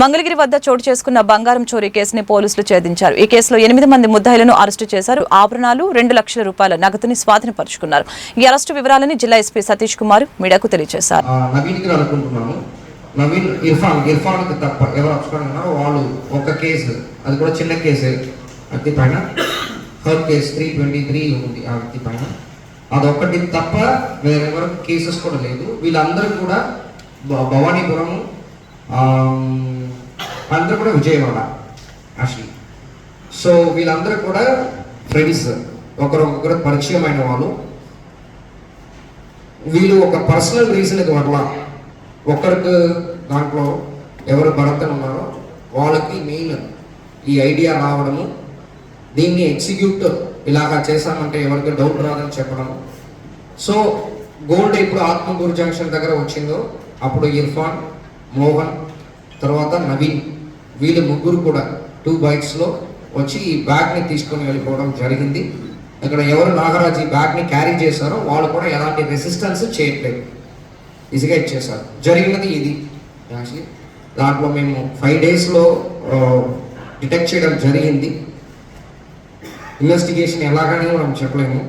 మంగళగిరి వద్ద చోటు చేసుకున్న బంగారం చోరీ కేసుని పోలీసులు ఛేదించారు. ఈ కేసులో ఎనిమిది మంది ముద్దాయిలను అరెస్టు చేశారు. ఆభరణాలు రెండు లక్షల రూపాయల నగదుని స్వాధీనపరుచుకున్నారు. ఈ అరెస్టు వివరాలని జిల్లా ఎస్పీ సతీష్ కుమార్ మీడియాకు తెలియజేశారు. నవీన్ ఇర్ఫాన్ ఇర్ఫాన్కి తప్ప ఎవరు అప్స్కాండ్ వాళ్ళు ఒక కేసు అది కూడా చిన్న కేసే. వ్యక్తి పైన హర్ కేసు త్రీ ట్వంటీ త్రీ ఉంది ఆ వ్యక్తి పైన. అదొకటి తప్ప వేరెవరు కేసెస్ కూడా లేదు. వీళ్ళందరూ కూడా భవానీపురం అందరూ కూడా విజయవాడ. యాక్చువల్లీ. సో వీళ్ళందరూ కూడా ఫ్రెండ్స్. ఒకరొకరు పరిచయమైన వాళ్ళు. వీళ్ళు ఒక పర్సనల్ రీజన్కి వల్ల ఒకరికి దాంట్లో ఎవరు భరత్ ఉన్నారో వాళ్ళకి మెయిన్ ఈ ఐడియా రావడము. దీన్ని ఎగ్జిక్యూట్ ఇలాగా చేశామంటే ఎవరికి డౌట్ రాదని చెప్పడం. సో గోల్డ్ ఇప్పుడు ఆత్మగూరు జంక్షన్ దగ్గర వచ్చిందో అప్పుడు ఇర్ఫాన్ మోహన్ తర్వాత నవీన్. వీళ్ళు ముగ్గురు కూడా టూ బైక్స్లో వచ్చి ఈ బ్యాగ్ని తీసుకొని వెళ్ళిపోవడం జరిగింది. ఇక్కడ ఎవరు నాగరాజు ఈ బ్యాగ్ని క్యారీ చేశారో వాళ్ళు కూడా ఎలాంటి రెసిస్టెన్స్ చేయట్లేదు. ఈజీగా ఇచ్చేసారు జరిగినది ఇది. యాక్చువల్లీ దాంట్లో మేము ఫైవ్ డేస్లో డిటెక్ట్ చేయడం జరిగింది. ఇన్వెస్టిగేషన్ ఎలాగనే మనం చెప్పలేము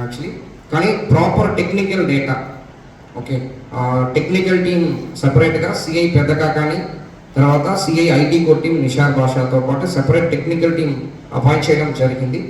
యాక్చువల్లీ. కానీ proper technical data okay technical team సపరేట్గా సిఐ పెద్దగా కానీ తర్వాత సిఐ ఐటీ కో టీం నిషార్ భాషతో పాటు సెపరేట్ టెక్నికల్ టీం అపాయింట్ చేయడం జరిగింది.